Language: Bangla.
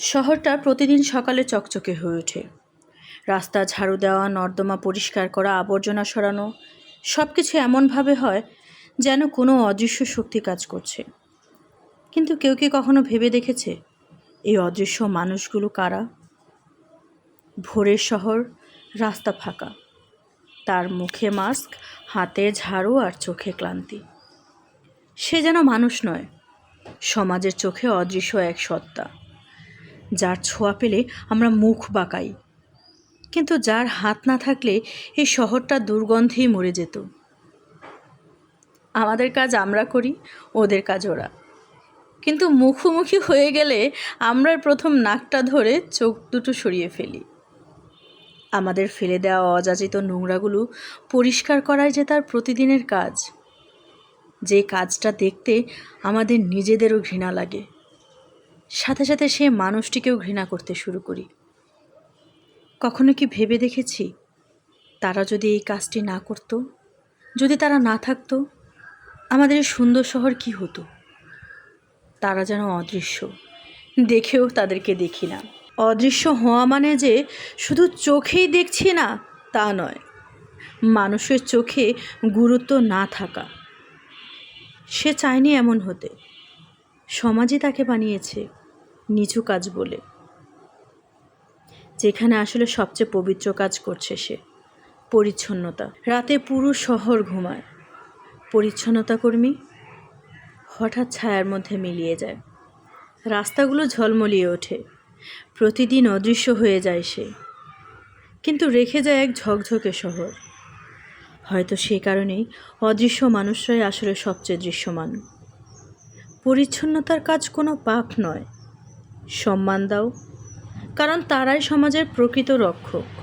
শহরটা প্রতিদিন সকালে চকচকে হয়ে ওঠে। রাস্তা ঝাড়ু দেওয়া, নর্দমা পরিষ্কার করা, আবর্জনা সরানো সব কিছু এমনভাবে হয় যেন কোনো অদৃশ্য শক্তি কাজ করছে। কিন্তু কেউ কি কখনো ভেবে দেখেছে, এই অদৃশ্য মানুষগুলো কারা? ভোরের শহর, রাস্তা ফাঁকা। তার মুখে মাস্ক, হাতে ঝাড়ু আর চোখে ক্লান্তি। সে যেন মানুষ নয়, সমাজের চোখে অদৃশ্য এক সত্তা। যার ছোঁয়া পেলে আমরা মুখ বাঁকাই। কিন্তু যার হাত না থাকলে এই শহরটা দুর্গন্ধেই মরে যেত। আমাদের কাজ আমরা করি, ওদের কাজ ওরা। কিন্তু মুখোমুখি হয়ে গেলে আমরা প্রথম নাকটা ধরে চোখ দুটো সরিয়ে ফেলি। আমাদের ফেলে দেওয়া অযাচিত নোংরাগুলো পরিষ্কার করাই যে তার প্রতিদিনের কাজ। যে কাজটা দেখতে আমাদের নিজেদেরও ঘৃণা লাগে। সাথে সাথে সে মানুষটিকেও ঘৃণা করতে শুরু করি। কখনো কি ভেবে দেখেছি? তারা যদি এই কাজটি না করতো, যদি তারা না থাকতো, আমাদের সুন্দর শহর কি হতো? তারা যেন অদৃশ্য। দেখেও তাদেরকে দেখি না। অদৃশ্য হওয়া মানে যে শুধু চোখেই দেখছি না, তা নয়। মানুষের চোখে গুরুত্ব না থাকা। সে চায়নি এমন হতে। সমাজই তাকে বানিয়েছে। নিচু কাজ বলে। যেখানে আসলে সবচেয়ে পবিত্র কাজ করছে সে, পরিচ্ছন্নতা। রাতে পুরো শহর ঘুমায়। পরিচ্ছন্নতা কর্মী হঠাৎ ছায়ার মধ্যে মিলিয়ে যায়। রাস্তাগুলো ঝলমলিয়ে ওঠে। প্রতিদিন অদৃশ্য হয়ে যায় সে। কিন্তু রেখে যায় এক ঝকঝকে শহর। হয়তো সে কারণেই অদৃশ্য মানুষরাই আসলে সবচেয়ে দৃশ্যমান। পরিচ্ছন্নতার কাজ কোনো পাপ নয়। সম্মান দাও কারণ তারাই সমাজের প্রকৃত রক্ষক।